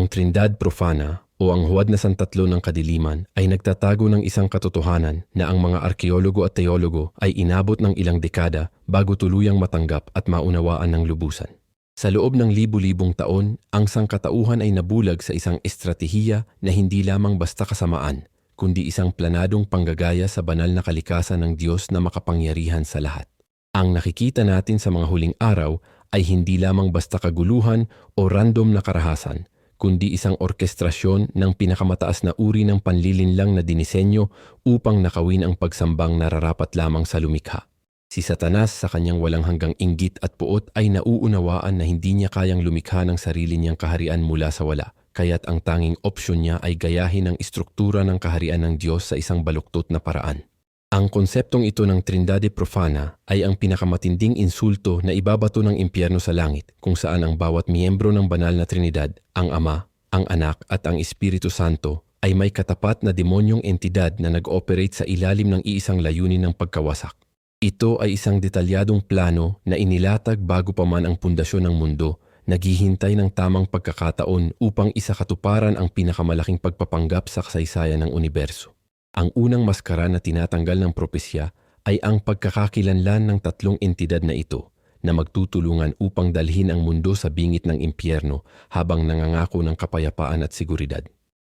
Ang Trindad Profana o ang huwad na santatlo ng kadiliman ay nagtatago ng isang katotohanan na ang mga arkeologo at teologo ay inabot ng ilang dekada bago tuluyang matanggap at maunawaan ng lubusan. Sa loob ng libu-libong taon, ang sangkatauhan ay nabulag sa isang estratehiya na hindi lamang basta kasamaan, kundi isang planadong panggagaya sa banal na kalikasan ng Diyos na makapangyarihan sa lahat. Ang nakikita natin sa mga huling araw ay hindi lamang basta kaguluhan o random na karahasan, kundi isang orkestrasyon ng pinakamataas na uri ng panlilinlang na dinisenyo upang nakawin ang pagsambang nararapat lamang sa lumikha. Si Satanas sa kanyang walang hanggang inggit at puot ay nauunawaan na hindi niya kayang lumikha ng sarili niyang kaharian mula sa wala, kaya't ang tanging opsyon niya ay gayahin ang istruktura ng kaharian ng Diyos sa isang baluktot na paraan. Ang konseptong ito ng Trindade Profana ay ang pinakamatinding insulto na ibabato ng impyerno sa langit kung saan ang bawat miyembro ng banal na Trinidad, ang Ama, ang Anak at ang Espiritu Santo ay may katapat na demonyong entidad na nag-operate sa ilalim ng iisang layunin ng pagkawasak. Ito ay isang detalyadong plano na inilatag bago pa man ang pundasyon ng mundo, naghihintay ng tamang pagkakataon upang isakatuparan ang pinakamalaking pagpapanggap sa kasaysayan ng universo. Ang unang maskara na tinatanggal ng propesya ay ang pagkakakilanlan ng tatlong entidad na ito na magtutulungan upang dalhin ang mundo sa bingit ng impyerno habang nangangako ng kapayapaan at seguridad.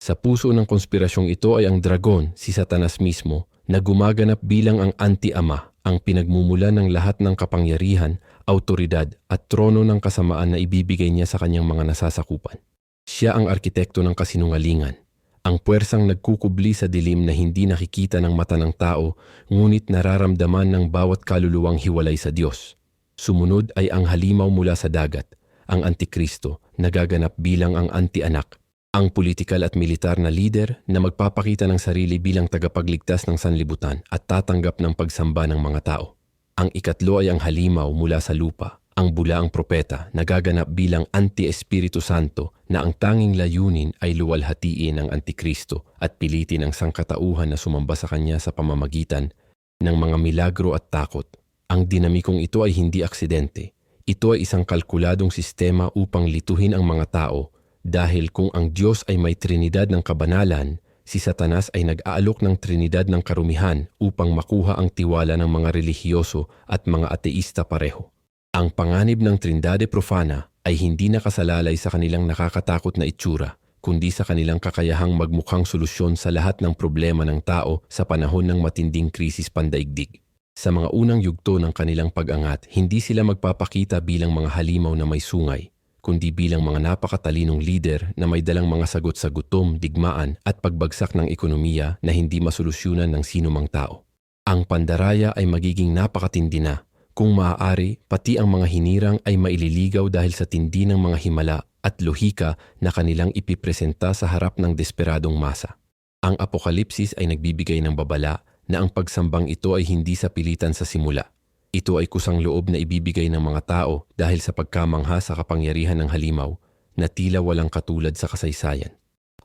Sa puso ng konspirasyong ito ay ang dragon, si Satanas mismo, na gumaganap bilang ang anti-ama, ang pinagmumula ng lahat ng kapangyarihan, autoridad at trono ng kasamaan na ibibigay niya sa kanyang mga nasasakupan. Siya ang arkitekto ng kasinungalingan, ang puwersang nagkukubli sa dilim na hindi nakikita ng mata ng tao, ngunit nararamdaman ng bawat kaluluwang hiwalay sa Diyos. Sumunod ay ang halimaw mula sa dagat, ang Antikristo, nagaganap bilang ang anti-anak, ang politikal at militar na lider na magpapakita ng sarili bilang tagapagligtas ng sanlibutan at tatanggap ng pagsamba ng mga tao. Ang ikatlo ay ang halimaw mula sa lupa, ang bulaang propeta nagaganap bilang anti-Espiritu Santo na ang tanging layunin ay luwalhatiin ang Antikristo at pilitin ang sangkatauhan na sumamba sa kanya sa pamamagitan ng mga milagro at takot. Ang dinamikong ito ay hindi aksidente. Ito ay isang kalkuladong sistema upang lituhin ang mga tao dahil kung ang Diyos ay may trinidad ng kabanalan, si Satanas ay nag-aalok ng trinidad ng karumihan upang makuha ang tiwala ng mga relihiyoso at mga ateista pareho. Ang panganib ng Trindade Profana ay hindi nakasalalay sa kanilang nakakatakot na itsura, kundi sa kanilang kakayahang magmukhang solusyon sa lahat ng problema ng tao sa panahon ng matinding krisis pandaigdig. Sa mga unang yugto ng kanilang pag-angat, hindi sila magpapakita bilang mga halimaw na may sungay, kundi bilang mga napakatalinong lider na may dalang mga sagot sa gutom, digmaan at pagbagsak ng ekonomiya na hindi masolusyonan ng sinumang tao. Ang pandaraya ay magiging napakatindi na kung maaari, pati ang mga hinirang ay maililigaw dahil sa tindi ng mga himala at lohika na kanilang ipipresenta sa harap ng desperadong masa. Ang apokalipsis ay nagbibigay ng babala na ang pagsambang ito ay hindi sa pilitan sa simula. Ito ay kusang loob na ibibigay ng mga tao dahil sa pagkamangha sa kapangyarihan ng halimaw na tila walang katulad sa kasaysayan.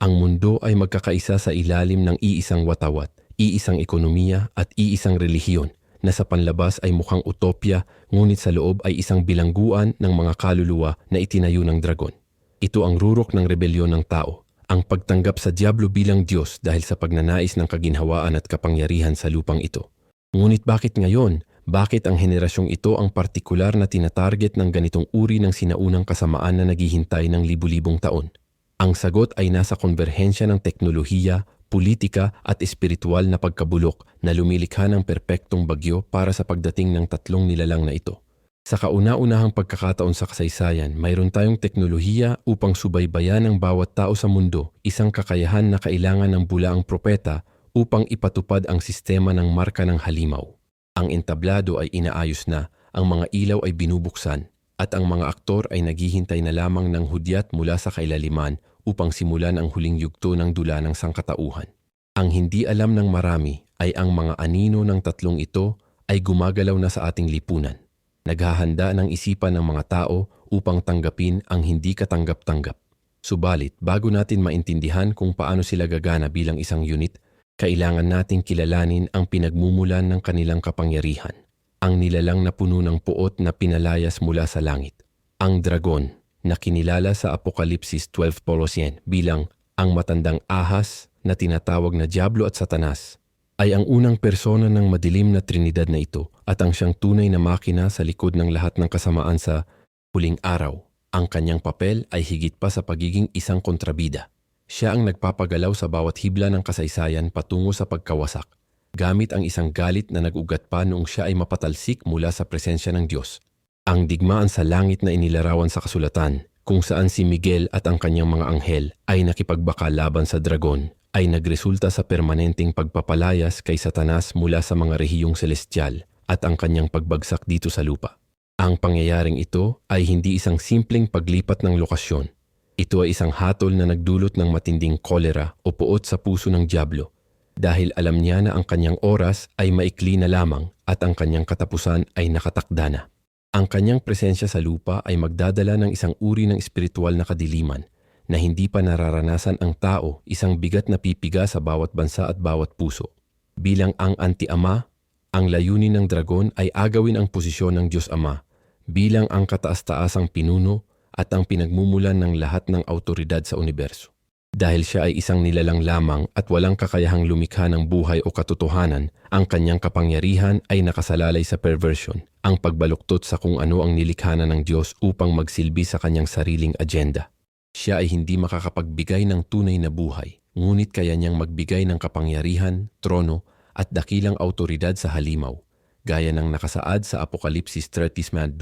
Ang mundo ay magkakaisa sa ilalim ng iisang watawat, iisang ekonomiya at iisang relihiyon na sa panlabas ay mukhang utopya ngunit sa loob ay isang bilangguan ng mga kaluluwa na itinayo ng dragon. Ito ang rurok ng rebelyon ng tao, ang pagtanggap sa Diablo bilang Diyos dahil sa pagnanais ng kaginhawaan at kapangyarihan sa lupang ito. Ngunit bakit ngayon? Bakit ang henerasyong ito ang partikular na tinatarget ng ganitong uri ng sinaunang kasamaan na naghihintay ng libu-libong taon? Ang sagot ay nasa konberhensya ng teknolohiya, politika at espiritual na pagkabulok na lumilikha ng perpektong bagyo para sa pagdating ng tatlong nilalang na ito. Sa kauna-unahang pagkakataon sa kasaysayan, mayroon tayong teknolohiya upang subaybayan ng bawat tao sa mundo, isang kakayahan na kailangan ng bulaang propeta upang ipatupad ang sistema ng marka ng halimaw. Ang entablado ay inaayos na, ang mga ilaw ay binubuksan, at ang mga aktor ay naghihintay na lamang ng hudyat mula sa kailaliman upang simulan ang huling yugto ng dula ng sangkatauhan. Ang hindi alam ng marami ay ang mga anino ng tatlong ito ay gumagalaw na sa ating lipunan. Naghahanda ng isipan ng mga tao upang tanggapin ang hindi katanggap-tanggap. Subalit, bago natin maintindihan kung paano sila gagana bilang isang unit, kailangan nating kilalanin ang pinagmumulan ng kanilang kapangyarihan. Ang nilalang na puno ng puot na pinalayas mula sa langit. Ang dragon na kinilala sa Apokalipsis 12.1 bilang ang matandang ahas na tinatawag na Diablo at Satanas ay ang unang persona ng madilim na Trinidad na ito at ang siyang tunay na makina sa likod ng lahat ng kasamaan sa huling araw. Ang kanyang papel ay higit pa sa pagiging isang kontrabida. Siya ang nagpapagalaw sa bawat hibla ng kasaysayan patungo sa pagkawasak, gamit ang isang galit na nag-ugat pa noong siya ay mapatalsik mula sa presensya ng Diyos. Ang digmaan sa langit na inilarawan sa kasulatan, kung saan si Miguel at ang kanyang mga anghel ay nakipagbaka laban sa dragon, ay nagresulta sa permanenteng pagpapalayas kay Satanas mula sa mga rehiyong celestial at ang kanyang pagbagsak dito sa lupa. Ang pangyayaring ito ay hindi isang simpleng paglipat ng lokasyon. Ito ay isang hatol na nagdulot ng matinding kolera o puot sa puso ng Diablo dahil alam niya na ang kanyang oras ay maikli na lamang at ang kanyang katapusan ay nakatakda na. Ang kanyang presensya sa lupa ay magdadala ng isang uri ng espiritual na kadiliman na hindi pa nararanasan ang tao isang bigat na pipiga sa bawat bansa at bawat puso. Bilang ang anti-ama, ang layunin ng dragon ay agawin ang posisyon ng Diyos Ama bilang ang kataas-taasang pinuno at ang pinagmumulan ng lahat ng autoridad sa universo. Dahil siya ay isang nilalang lamang at walang kakayahang lumikha ng buhay o katotohanan, ang kanyang kapangyarihan ay nakasalalay sa perversion, ang pagbaluktot sa kung ano ang nilikha na ng Diyos upang magsilbi sa kanyang sariling agenda. Siya ay hindi makakapagbigay ng tunay na buhay, ngunit kaya niyang magbigay ng kapangyarihan, trono, at dakilang autoridad sa halimaw, gaya ng nakasaad sa Apokalipsis 30.2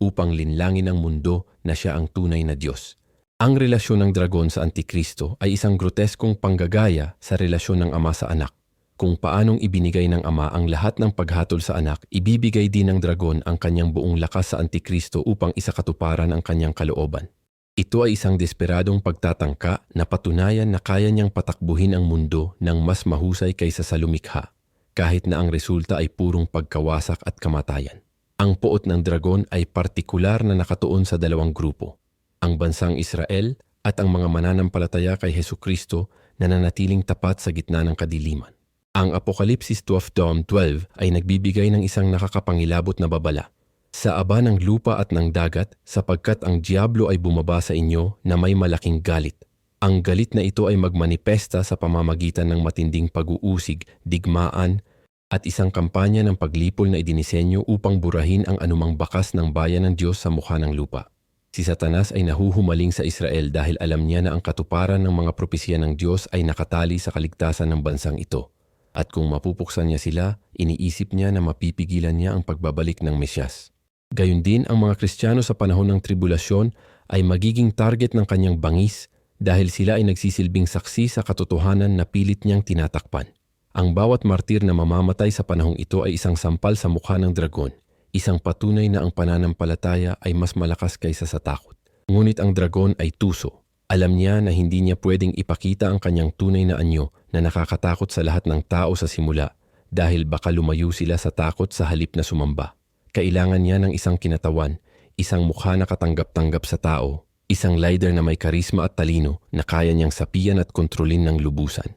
upang linlangin ang mundo na siya ang tunay na Diyos. Ang relasyon ng dragon sa Antikristo ay isang groteskong panggagaya sa relasyon ng ama sa anak. Kung paanong ibinigay ng ama ang lahat ng paghatol sa anak, ibibigay din ng dragon ang kanyang buong lakas sa Antikristo upang isakatuparan ang kanyang kalooban. Ito ay isang desperadong pagtatangka na patunayan na kaya niyang patakbuhin ang mundo ng mas mahusay kaysa sa lumikha, kahit na ang resulta ay purong pagkawasak at kamatayan. Ang puot ng dragon ay partikular na nakatuon sa dalawang grupo ang bansang Israel at ang mga mananampalataya kay Heso Kristo na nanatiling tapat sa gitna ng kadiliman. Ang Apokalipsis 12.12 ay nagbibigay ng isang nakakapangilabot na babala. Sa aba ng lupa at ng dagat sapagkat ang Diablo ay bumaba sa inyo na may malaking galit. Ang galit na ito ay magmanipesta sa pamamagitan ng matinding pag-uusig, digmaan, at isang kampanya ng paglipol na idinisenyo upang burahin ang anumang bakas ng bayan ng Diyos sa mukha ng lupa. Si Satanas ay nahuhumaling sa Israel dahil alam niya na ang katuparan ng mga propesya ng Diyos ay nakatali sa kaligtasan ng bansang ito. At kung mapupuksan niya sila, iniisip niya na mapipigilan niya ang pagbabalik ng Mesyas. Gayun din ang mga Kristiyano sa panahon ng tribulasyon ay magiging target ng kanyang bangis dahil sila ay nagsisilbing saksi sa katotohanan na pilit niyang tinatakpan. Ang bawat martir na mamamatay sa panahong ito ay isang sampal sa mukha ng dragon – isang patunay na ang pananampalataya ay mas malakas kaysa sa takot. Ngunit ang dragon ay tuso. Alam niya na hindi niya pwedeng ipakita ang kanyang tunay na anyo na nakakatakot sa lahat ng tao sa simula dahil baka lumayo sila sa takot sa halip na sumamba. Kailangan niya ng isang kinatawan, isang mukha na katanggap-tanggap sa tao, isang leader na may karisma at talino na kaya niyang sapian at kontrolin ng lubusan.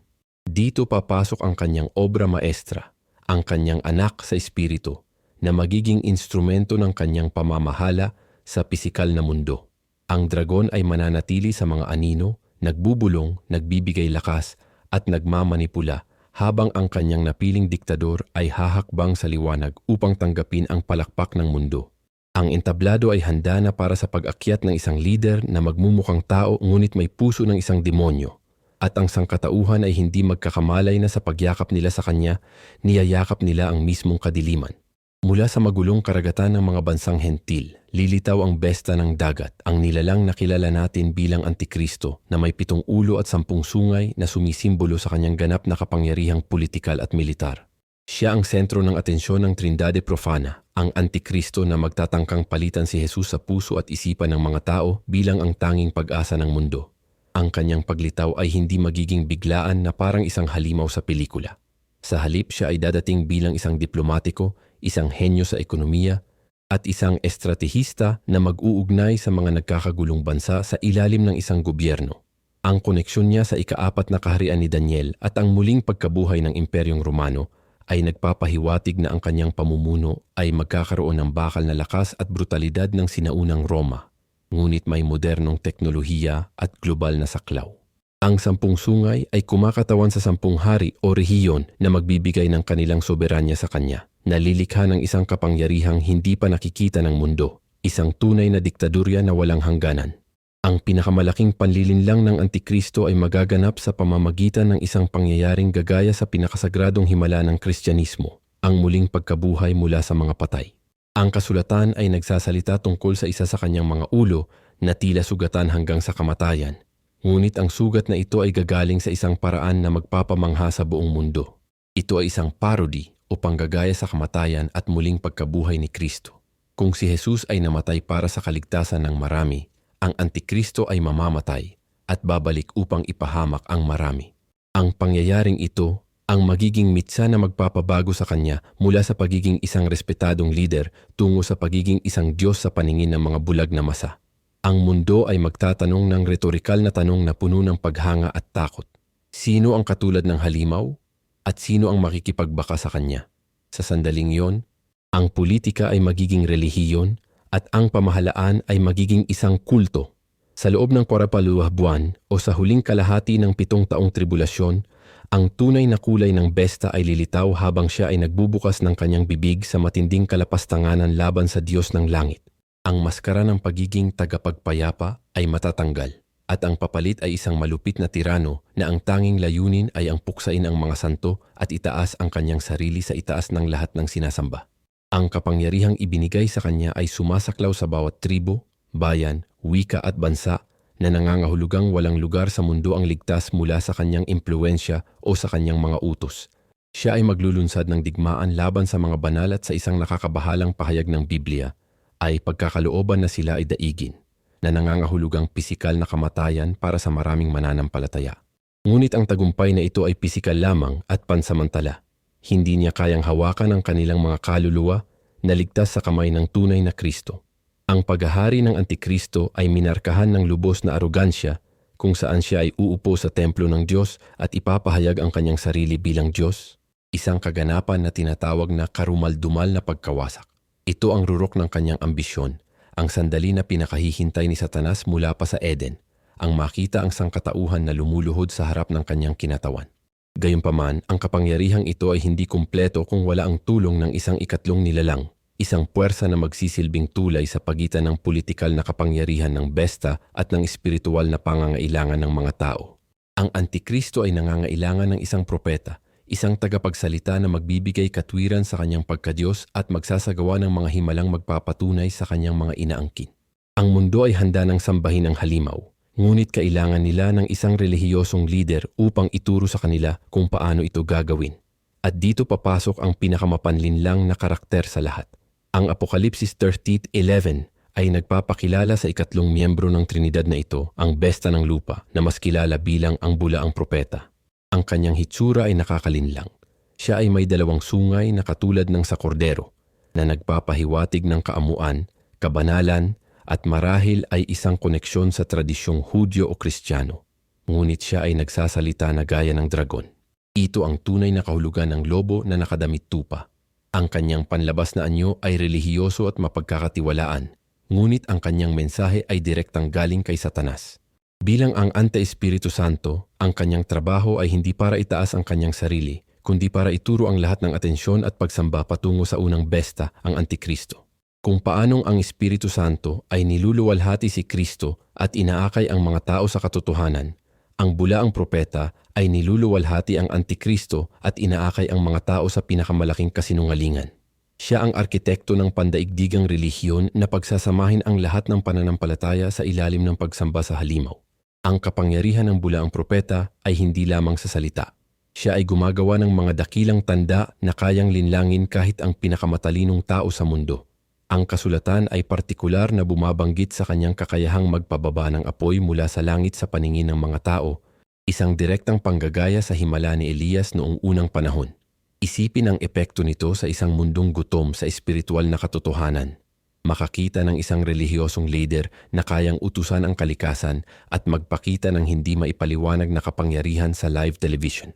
Dito papasok ang kanyang obra maestra, ang kanyang anak sa espiritu na magiging instrumento ng kanyang pamamahala sa pisikal na mundo. Ang dragon ay mananatili sa mga anino, nagbubulong, nagbibigay lakas, at nagmamanipula habang ang kanyang napiling diktador ay hahakbang sa liwanag upang tanggapin ang palakpak ng mundo. Ang entablado ay handa na para sa pag-akyat ng isang leader na magmumukhang tao ngunit may puso ng isang demonyo. At ang sangkatauhan ay hindi magkakamalay na sa pagyakap nila sa kanya, niyayakap nila ang mismong kadiliman. Mula sa magulong karagatan ng mga bansang hentil, lilitaw ang besta ng dagat, ang nilalang nakilala natin bilang Antikristo na may pitong ulo at sampung sungay na sumisimbolo sa kanyang ganap na kapangyarihang politikal at militar. Siya ang sentro ng atensyon ng Trindade Profana, ang Antikristo na magtatangkang palitan si Jesus sa puso at isipan ng mga tao bilang ang tanging pag-asa ng mundo. Ang kanyang paglitaw ay hindi magiging biglaan na parang isang halimaw sa pelikula. Sa halip siya ay dadating bilang isang diplomatiko isang henyo sa ekonomiya, at isang estratehista na mag-uugnay sa mga nagkakagulong bansa sa ilalim ng isang gobyerno. Ang koneksyon niya sa ikaapat na kaharian ni Daniel at ang muling pagkabuhay ng Imperyong Romano ay nagpapahiwatig na ang kanyang pamumuno ay magkakaroon ng bakal na lakas at brutalidad ng sinaunang Roma. ngunit may modernong teknolohiya at global na saklaw. Ang sampung sungay ay kumakatawan sa sampung hari o rehiyon na magbibigay ng kanilang soberanya sa kanya. Nalilikha ng isang kapangyarihang hindi pa nakikita ng mundo, isang tunay na diktadurya na walang hangganan. Ang pinakamalaking panlilinlang ng Antikristo ay magaganap sa pamamagitan ng isang pangyayaring gagaya sa pinakasagradong himala ng Kristyanismo, ang muling pagkabuhay mula sa mga patay. Ang kasulatan ay nagsasalita tungkol sa isa sa kanyang mga ulo na tila sugatan hanggang sa kamatayan. Ngunit ang sugat na ito ay gagaling sa isang paraan na magpapamangha sa buong mundo. Ito ay isang parody o panggagaya sa kamatayan at muling pagkabuhay ni Kristo. Kung si Jesus ay namatay para sa kaligtasan ng marami, ang Antikristo ay mamamatay at babalik upang ipahamak ang marami. Ang pangyayaring ito ang magiging mitsa na magpapabago sa kanya mula sa pagiging isang respetadong leader tungo sa pagiging isang Diyos sa paningin ng mga bulag na masa. Ang mundo ay magtatanong ng retorikal na tanong na puno ng paghanga at takot. Sino ang katulad ng halimaw? At sino ang makikipagbaka sa kanya? Sa sandaling yon, ang politika ay magiging relihiyon at ang pamahalaan ay magiging isang kulto. Sa loob ng 42 buwan o sa huling kalahati ng pitong taong tribulasyon, ang tunay na kulay ng besta ay lilitaw habang siya ay nagbubukas ng kanyang bibig sa matinding kalapastanganan laban sa Diyos ng langit. Ang maskara ng pagiging tagapagpayapa ay matatanggal at ang papalit ay isang malupit na tirano na ang tanging layunin ay ang puksain ang mga santo at itaas ang kanyang sarili sa itaas ng lahat ng sinasamba. Ang kapangyarihang ibinigay sa kanya ay sumasaklaw sa bawat tribo, bayan, wika at bansa na nangangahulugang walang lugar sa mundo ang ligtas mula sa kanyang impluensya o sa kanyang mga utos. Siya ay maglulunsad ng digmaan laban sa mga banal at sa isang nakakabahalang pahayag ng Biblia ay pagkakalooban na sila ay daigin na nangangahulugang pisikal na kamatayan para sa maraming mananampalataya. Ngunit ang tagumpay na ito ay pisikal lamang at pansamantala. Hindi niya kayang hawakan ang kanilang mga kaluluwa na ligtas sa kamay ng tunay na Kristo. Ang paghahari ng Antikristo ay minarkahan ng lubos na arogansya kung saan siya ay uupo sa templo ng Diyos at ipapahayag ang kanyang sarili bilang Diyos, isang kaganapan na tinatawag na karumaldumal na pagkawasak. Ito ang rurok ng kanyang ambisyon, ang sandali na pinakahihintay ni Satanas mula pa sa Eden, ang makita ang sangkatauhan na lumuluhod sa harap ng kanyang kinatawan. Gayunpaman, ang kapangyarihang ito ay hindi kumpleto kung wala ang tulong ng isang ikatlong nilalang, isang puwersa na magsisilbing tulay sa pagitan ng politikal na kapangyarihan ng besta at ng espiritual na pangangailangan ng mga tao. Ang Antikristo ay nangangailangan ng isang propeta, isang tagapagsalita na magbibigay katwiran sa kanyang pagkadiyos at magsasagawa ng mga himalang magpapatunay sa kanyang mga inaangkin. Ang mundo ay handa ng sambahin ang halimaw, ngunit kailangan nila ng isang relihiyosong leader upang ituro sa kanila kung paano ito gagawin. At dito papasok ang pinakamapanlinlang na karakter sa lahat. Ang Apokalipsis 13.11 ay nagpapakilala sa ikatlong miyembro ng Trinidad na ito, ang besta ng lupa, na mas kilala bilang ang bulaang propeta. Ang kanyang hitsura ay nakakalinlang. Siya ay may dalawang sungay na katulad ng sa kordero, na nagpapahiwatig ng kaamuan, kabanalan, at marahil ay isang koneksyon sa tradisyong Hudyo o Kristiyano. Ngunit siya ay nagsasalita na gaya ng dragon. Ito ang tunay na kahulugan ng lobo na nakadamit tupa. Ang kanyang panlabas na anyo ay relihiyoso at mapagkakatiwalaan, ngunit ang kanyang mensahe ay direktang galing kay Satanas. Bilang ang Ante-Espiritu Santo, ang kanyang trabaho ay hindi para itaas ang kanyang sarili, kundi para ituro ang lahat ng atensyon at pagsamba patungo sa unang besta, ang Antikristo kung paanong ang Espiritu Santo ay niluluwalhati si Kristo at inaakay ang mga tao sa katotohanan, ang bulaang propeta ay niluluwalhati ang Antikristo at inaakay ang mga tao sa pinakamalaking kasinungalingan. Siya ang arkitekto ng pandaigdigang relihiyon na pagsasamahin ang lahat ng pananampalataya sa ilalim ng pagsamba sa halimaw. Ang kapangyarihan ng bulaang propeta ay hindi lamang sa salita. Siya ay gumagawa ng mga dakilang tanda na kayang linlangin kahit ang pinakamatalinong tao sa mundo. Ang kasulatan ay partikular na bumabanggit sa kanyang kakayahang magpababa ng apoy mula sa langit sa paningin ng mga tao, isang direktang panggagaya sa himala ni Elias noong unang panahon. Isipin ang epekto nito sa isang mundong gutom sa espiritual na katotohanan. Makakita ng isang relihiyosong leader na kayang utusan ang kalikasan at magpakita ng hindi maipaliwanag na kapangyarihan sa live television.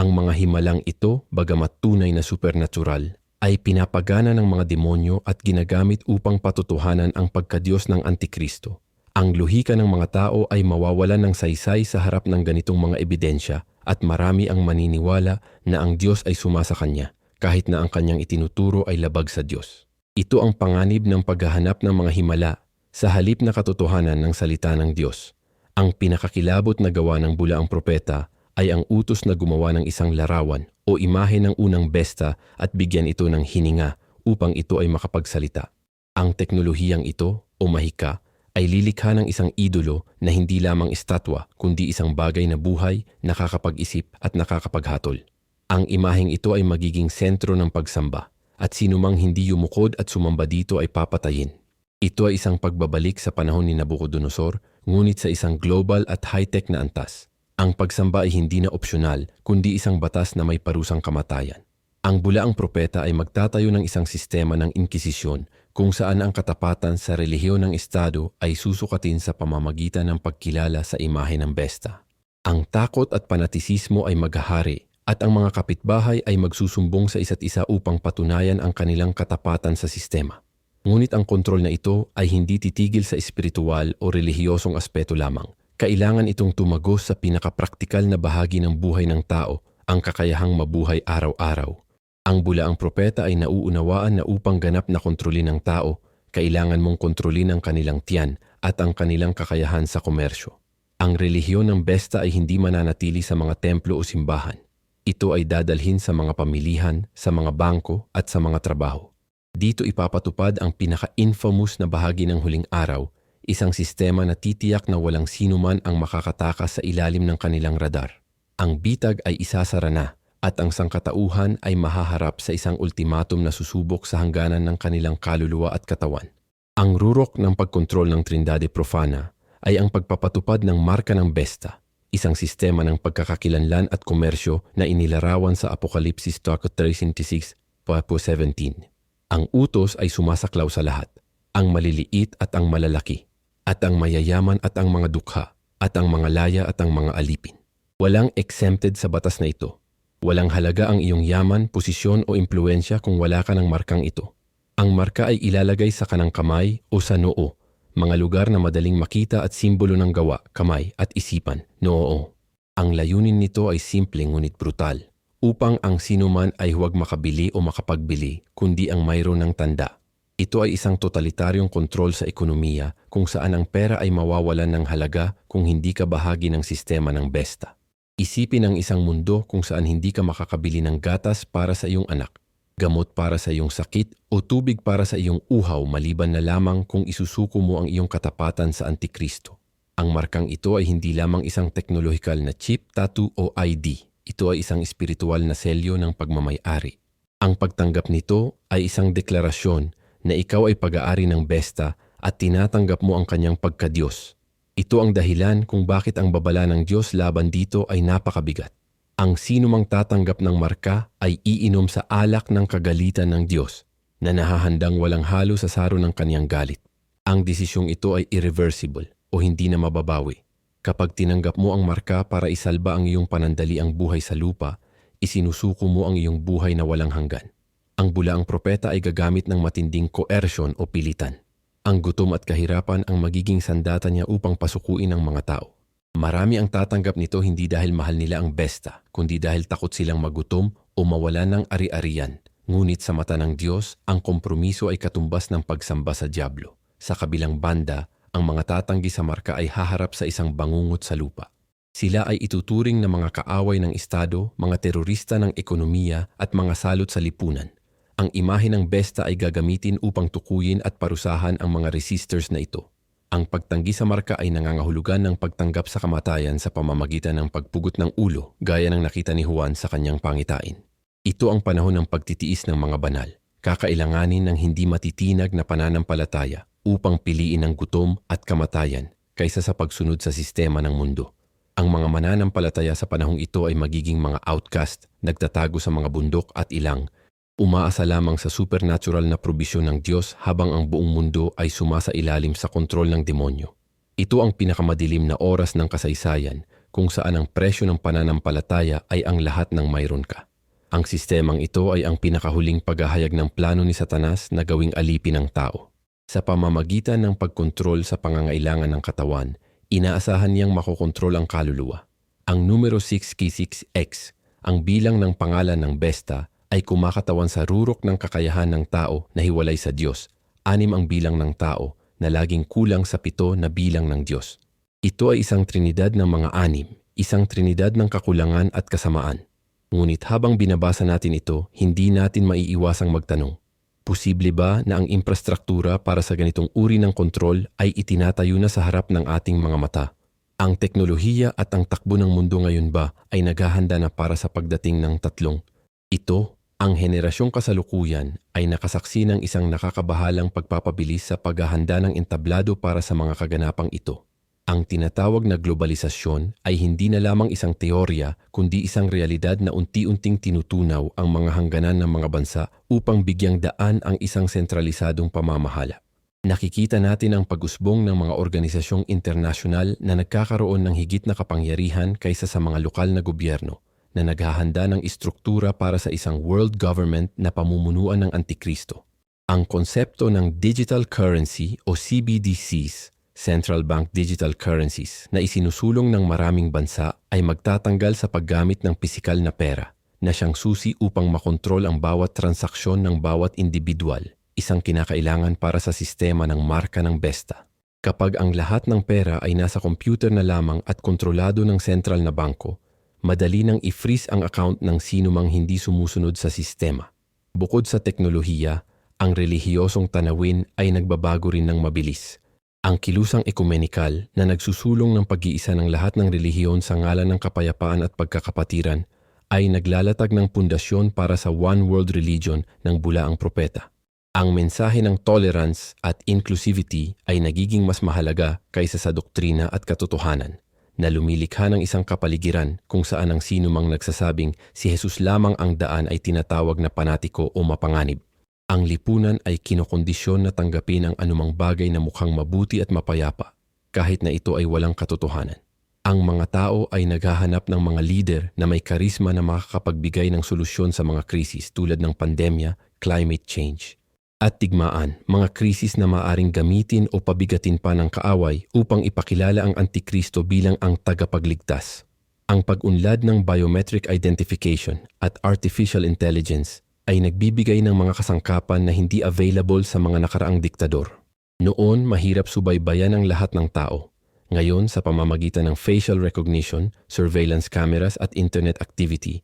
Ang mga himalang ito, bagamat tunay na supernatural, ay pinapagana ng mga demonyo at ginagamit upang patutuhanan ang pagkadiyos ng Antikristo. Ang luhika ng mga tao ay mawawalan ng saysay sa harap ng ganitong mga ebidensya at marami ang maniniwala na ang Diyos ay sumasa kanya kahit na ang kanyang itinuturo ay labag sa Diyos. Ito ang panganib ng paghahanap ng mga himala sa halip na katotohanan ng salita ng Diyos. Ang pinakakilabot na gawa ng bulaang propeta ay ang utos na gumawa ng isang larawan o imahe ng unang besta at bigyan ito ng hininga upang ito ay makapagsalita. Ang teknolohiyang ito o mahika ay lilikha ng isang idolo na hindi lamang estatwa kundi isang bagay na buhay, nakakapag-isip at nakakapaghatol. Ang imaheng ito ay magiging sentro ng pagsamba at sinumang hindi yumukod at sumamba dito ay papatayin. Ito ay isang pagbabalik sa panahon ni Nabucodonosor ngunit sa isang global at high-tech na antas. Ang pagsamba ay hindi na opsyonal kundi isang batas na may parusang kamatayan. Ang bulaang propeta ay magtatayo ng isang sistema ng inkisisyon kung saan ang katapatan sa relihiyon ng Estado ay susukatin sa pamamagitan ng pagkilala sa imahe ng besta. Ang takot at panatisismo ay maghahari at ang mga kapitbahay ay magsusumbong sa isa't isa upang patunayan ang kanilang katapatan sa sistema. Ngunit ang kontrol na ito ay hindi titigil sa espiritual o relihiyosong aspeto lamang. Kailangan itong tumagos sa pinakapraktikal na bahagi ng buhay ng tao, ang kakayahang mabuhay araw-araw. Ang bulaang propeta ay nauunawaan na upang ganap na kontrolin ng tao, kailangan mong kontrolin ang kanilang tiyan at ang kanilang kakayahan sa komersyo. Ang relihiyon ng besta ay hindi mananatili sa mga templo o simbahan. Ito ay dadalhin sa mga pamilihan, sa mga bangko at sa mga trabaho. Dito ipapatupad ang pinaka-infamous na bahagi ng huling araw, isang sistema na titiyak na walang sinuman ang makakatakas sa ilalim ng kanilang radar. Ang bitag ay isasara na at ang sangkatauhan ay mahaharap sa isang ultimatum na susubok sa hangganan ng kanilang kaluluwa at katawan. Ang rurok ng pagkontrol ng Trindade Profana ay ang pagpapatupad ng marka ng besta, isang sistema ng pagkakakilanlan at komersyo na inilarawan sa Apokalipsis 3.36, 17. Ang utos ay sumasaklaw sa lahat, ang maliliit at ang malalaki, at ang mayayaman at ang mga dukha, at ang mga laya at ang mga alipin. Walang exempted sa batas na ito. Walang halaga ang iyong yaman, posisyon o impluensya kung wala ka ng markang ito. Ang marka ay ilalagay sa kanang kamay o sa noo, mga lugar na madaling makita at simbolo ng gawa, kamay at isipan, noo. Ang layunin nito ay simple ngunit brutal upang ang sinuman ay huwag makabili o makapagbili kundi ang mayroon ng tanda. Ito ay isang totalitaryong kontrol sa ekonomiya kung saan ang pera ay mawawalan ng halaga kung hindi ka bahagi ng sistema ng besta. Isipin ang isang mundo kung saan hindi ka makakabili ng gatas para sa iyong anak, gamot para sa iyong sakit o tubig para sa iyong uhaw maliban na lamang kung isusuko mo ang iyong katapatan sa Antikristo. Ang markang ito ay hindi lamang isang teknolohikal na chip, tattoo o ID. Ito ay isang espiritual na selyo ng pagmamayari. Ang pagtanggap nito ay isang deklarasyon na ikaw ay pag-aari ng besta at tinatanggap mo ang kanyang pagkadiyos. Ito ang dahilan kung bakit ang babala ng Diyos laban dito ay napakabigat. Ang sino mang tatanggap ng marka ay iinom sa alak ng kagalitan ng Diyos na nahahandang walang halo sa saro ng kanyang galit. Ang desisyong ito ay irreversible o hindi na mababawi. Kapag tinanggap mo ang marka para isalba ang iyong panandaliang buhay sa lupa, isinusuko mo ang iyong buhay na walang hanggan. Ang bulaang propeta ay gagamit ng matinding coercion o pilitan. Ang gutom at kahirapan ang magiging sandata niya upang pasukuin ang mga tao. Marami ang tatanggap nito hindi dahil mahal nila ang besta, kundi dahil takot silang magutom o mawala ng ari-arian. Ngunit sa mata ng Diyos, ang kompromiso ay katumbas ng pagsamba sa Diablo. Sa kabilang banda, ang mga tatanggi sa marka ay haharap sa isang bangungot sa lupa. Sila ay ituturing na mga kaaway ng Estado, mga terorista ng ekonomiya at mga salot sa lipunan. Ang imahe ng besta ay gagamitin upang tukuyin at parusahan ang mga resistors na ito. Ang pagtanggi sa marka ay nangangahulugan ng pagtanggap sa kamatayan sa pamamagitan ng pagpugot ng ulo gaya ng nakita ni Juan sa kanyang pangitain. Ito ang panahon ng pagtitiis ng mga banal, kakailanganin ng hindi matitinag na pananampalataya upang piliin ang gutom at kamatayan kaysa sa pagsunod sa sistema ng mundo. Ang mga mananampalataya sa panahong ito ay magiging mga outcast, nagtatago sa mga bundok at ilang, umaasa lamang sa supernatural na probisyon ng Diyos habang ang buong mundo ay sumasa ilalim sa kontrol ng demonyo. Ito ang pinakamadilim na oras ng kasaysayan kung saan ang presyo ng pananampalataya ay ang lahat ng mayroon ka. Ang sistemang ito ay ang pinakahuling paghahayag ng plano ni Satanas na gawing alipin ng tao. Sa pamamagitan ng pagkontrol sa pangangailangan ng katawan, inaasahan niyang makokontrol ang kaluluwa. Ang numero 6K6X, ang bilang ng pangalan ng besta, ay kumakatawan sa rurok ng kakayahan ng tao na hiwalay sa Diyos. Anim ang bilang ng tao na laging kulang sa pito na bilang ng Diyos. Ito ay isang trinidad ng mga anim, isang trinidad ng kakulangan at kasamaan. Ngunit habang binabasa natin ito, hindi natin maiiwasang magtanong, Posible ba na ang infrastruktura para sa ganitong uri ng kontrol ay itinatayo na sa harap ng ating mga mata? Ang teknolohiya at ang takbo ng mundo ngayon ba ay naghahanda na para sa pagdating ng tatlong? Ito, ang henerasyong kasalukuyan ay nakasaksi ng isang nakakabahalang pagpapabilis sa paghahanda ng entablado para sa mga kaganapang ito. Ang tinatawag na globalisasyon ay hindi na lamang isang teorya kundi isang realidad na unti-unting tinutunaw ang mga hangganan ng mga bansa upang bigyang daan ang isang sentralisadong pamamahala. Nakikita natin ang pag-usbong ng mga organisasyong internasyonal na nagkakaroon ng higit na kapangyarihan kaysa sa mga lokal na gobyerno na naghahanda ng istruktura para sa isang world government na pamumunuan ng Antikristo. Ang konsepto ng digital currency o CBDCs central bank digital currencies na isinusulong ng maraming bansa ay magtatanggal sa paggamit ng pisikal na pera na siyang susi upang makontrol ang bawat transaksyon ng bawat individual, isang kinakailangan para sa sistema ng marka ng besta. Kapag ang lahat ng pera ay nasa computer na lamang at kontrolado ng sentral na bangko, madali nang i-freeze ang account ng sino mang hindi sumusunod sa sistema. Bukod sa teknolohiya, ang relihiyosong tanawin ay nagbabago rin ng mabilis – ang kilusang ekumenikal na nagsusulong ng pag-iisa ng lahat ng relihiyon sa ngalan ng kapayapaan at pagkakapatiran ay naglalatag ng pundasyon para sa One World Religion ng bula ang propeta. Ang mensahe ng tolerance at inclusivity ay nagiging mas mahalaga kaysa sa doktrina at katotohanan na lumilikha ng isang kapaligiran kung saan ang sino mang nagsasabing si Jesus lamang ang daan ay tinatawag na panatiko o mapanganib. Ang lipunan ay kinokondisyon na tanggapin ang anumang bagay na mukhang mabuti at mapayapa, kahit na ito ay walang katotohanan. Ang mga tao ay naghahanap ng mga leader na may karisma na makakapagbigay ng solusyon sa mga krisis tulad ng pandemya, climate change, at tigmaan, mga krisis na maaring gamitin o pabigatin pa ng kaaway upang ipakilala ang Antikristo bilang ang tagapagligtas. Ang pag-unlad ng biometric identification at artificial intelligence ay nagbibigay ng mga kasangkapan na hindi available sa mga nakaraang diktador. Noon, mahirap subaybayan ang lahat ng tao. Ngayon, sa pamamagitan ng facial recognition, surveillance cameras at internet activity,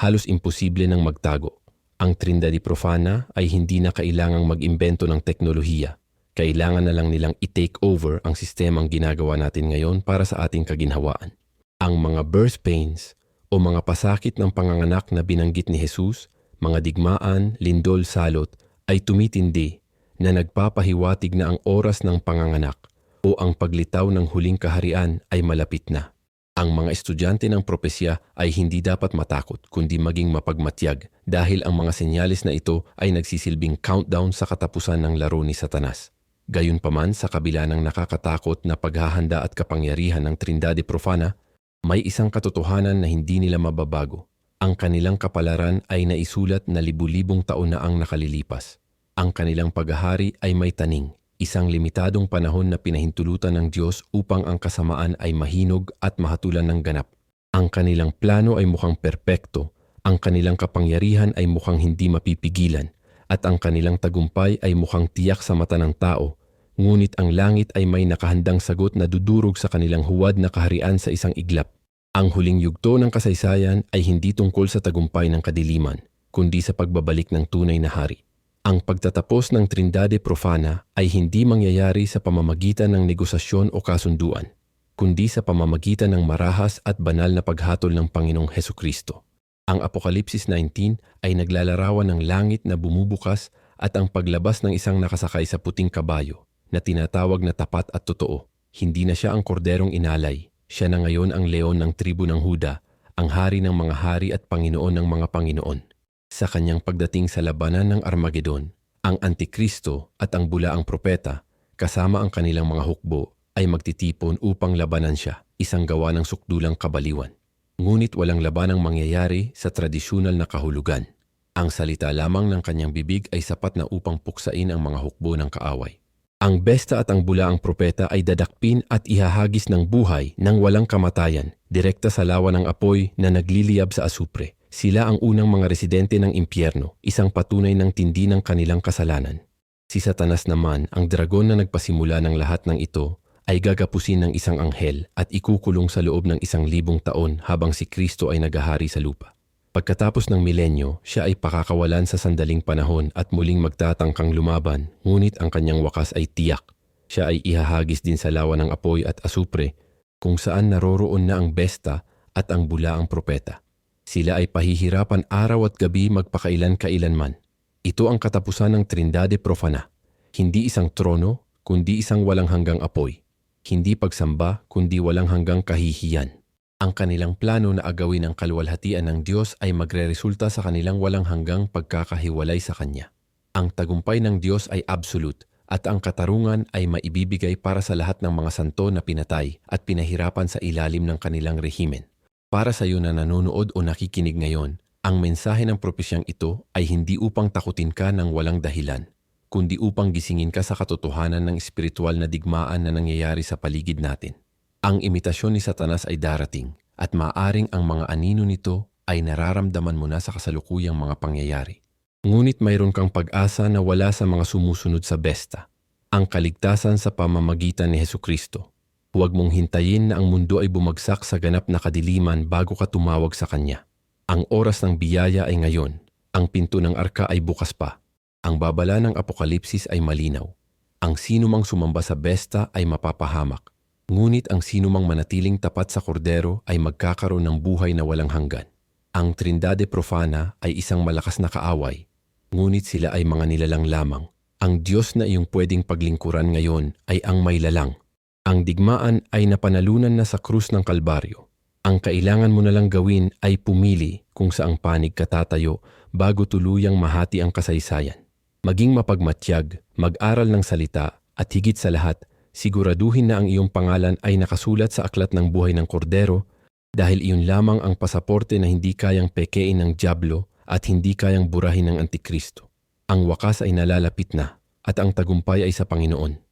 halos imposible nang magtago. Ang Trindade Profana ay hindi na kailangang mag-imbento ng teknolohiya. Kailangan na lang nilang i-take over ang sistemang ginagawa natin ngayon para sa ating kaginhawaan. Ang mga birth pains o mga pasakit ng panganganak na binanggit ni Jesus mga digmaan, lindol, salot ay tumitindi na nagpapahiwatig na ang oras ng panganganak o ang paglitaw ng huling kaharian ay malapit na. Ang mga estudyante ng propesya ay hindi dapat matakot kundi maging mapagmatyag dahil ang mga senyalis na ito ay nagsisilbing countdown sa katapusan ng laro ni Satanas. Gayunpaman sa kabila ng nakakatakot na paghahanda at kapangyarihan ng Trindade Profana, may isang katotohanan na hindi nila mababago ang kanilang kapalaran ay naisulat na libu-libong taon na ang nakalilipas. Ang kanilang paghahari ay may taning, isang limitadong panahon na pinahintulutan ng Diyos upang ang kasamaan ay mahinog at mahatulan ng ganap. Ang kanilang plano ay mukhang perpekto, ang kanilang kapangyarihan ay mukhang hindi mapipigilan, at ang kanilang tagumpay ay mukhang tiyak sa mata ng tao, ngunit ang langit ay may nakahandang sagot na dudurog sa kanilang huwad na kaharian sa isang iglap. Ang huling yugto ng kasaysayan ay hindi tungkol sa tagumpay ng kadiliman, kundi sa pagbabalik ng tunay na hari. Ang pagtatapos ng Trindade Profana ay hindi mangyayari sa pamamagitan ng negosasyon o kasunduan, kundi sa pamamagitan ng marahas at banal na paghatol ng Panginoong Heso Kristo. Ang Apokalipsis 19 ay naglalarawan ng langit na bumubukas at ang paglabas ng isang nakasakay sa puting kabayo na tinatawag na tapat at totoo. Hindi na siya ang korderong inalay, siya na ngayon ang leon ng tribu ng Huda, ang hari ng mga hari at Panginoon ng mga Panginoon. Sa kanyang pagdating sa labanan ng Armageddon, ang Antikristo at ang bulaang propeta, kasama ang kanilang mga hukbo, ay magtitipon upang labanan siya, isang gawa ng sukdulang kabaliwan. Ngunit walang labanang mangyayari sa tradisyonal na kahulugan. Ang salita lamang ng kanyang bibig ay sapat na upang puksain ang mga hukbo ng kaaway. Ang besta at ang bulaang propeta ay dadakpin at ihahagis ng buhay ng walang kamatayan, direkta sa lawa ng apoy na nagliliyab sa asupre. Sila ang unang mga residente ng impyerno, isang patunay ng tindi ng kanilang kasalanan. Si Satanas naman, ang dragon na nagpasimula ng lahat ng ito, ay gagapusin ng isang anghel at ikukulong sa loob ng isang libong taon habang si Kristo ay nagahari sa lupa. Pagkatapos ng milenyo, siya ay pakakawalan sa sandaling panahon at muling magtatangkang lumaban, ngunit ang kanyang wakas ay tiyak. Siya ay ihahagis din sa lawa ng apoy at asupre, kung saan naroroon na ang besta at ang bulaang propeta. Sila ay pahihirapan araw at gabi magpakailan-kailanman. Ito ang katapusan ng Trindade Profana. Hindi isang trono, kundi isang walang hanggang apoy. Hindi pagsamba, kundi walang hanggang kahihiyan. Ang kanilang plano na agawin ang kaluwalhatian ng Diyos ay magreresulta sa kanilang walang hanggang pagkakahiwalay sa Kanya. Ang tagumpay ng Diyos ay absolute at ang katarungan ay maibibigay para sa lahat ng mga santo na pinatay at pinahirapan sa ilalim ng kanilang rehimen. Para sa iyo na nanonood o nakikinig ngayon, ang mensahe ng propesyang ito ay hindi upang takutin ka ng walang dahilan, kundi upang gisingin ka sa katotohanan ng espiritual na digmaan na nangyayari sa paligid natin. Ang imitasyon ni Satanas ay darating at maaring ang mga anino nito ay nararamdaman mo na sa kasalukuyang mga pangyayari. Ngunit mayroon kang pag-asa na wala sa mga sumusunod sa besta. Ang kaligtasan sa pamamagitan ni Heso Kristo. Huwag mong hintayin na ang mundo ay bumagsak sa ganap na kadiliman bago ka tumawag sa Kanya. Ang oras ng biyaya ay ngayon. Ang pinto ng arka ay bukas pa. Ang babala ng apokalipsis ay malinaw. Ang sino mang sumamba sa besta ay mapapahamak. Ngunit ang sino mang manatiling tapat sa kordero ay magkakaroon ng buhay na walang hanggan. Ang Trindade Profana ay isang malakas na kaaway, ngunit sila ay mga nilalang lamang. Ang Diyos na iyong pwedeng paglingkuran ngayon ay ang may lalang. Ang digmaan ay napanalunan na sa krus ng Kalbaryo. Ang kailangan mo na lang gawin ay pumili kung saang panig katatayo bago tuluyang mahati ang kasaysayan. Maging mapagmatyag, mag-aral ng salita, at higit sa lahat, siguraduhin na ang iyong pangalan ay nakasulat sa aklat ng buhay ng kordero dahil iyon lamang ang pasaporte na hindi kayang pekein ng Diablo at hindi kayang burahin ng Antikristo. Ang wakas ay nalalapit na at ang tagumpay ay sa Panginoon.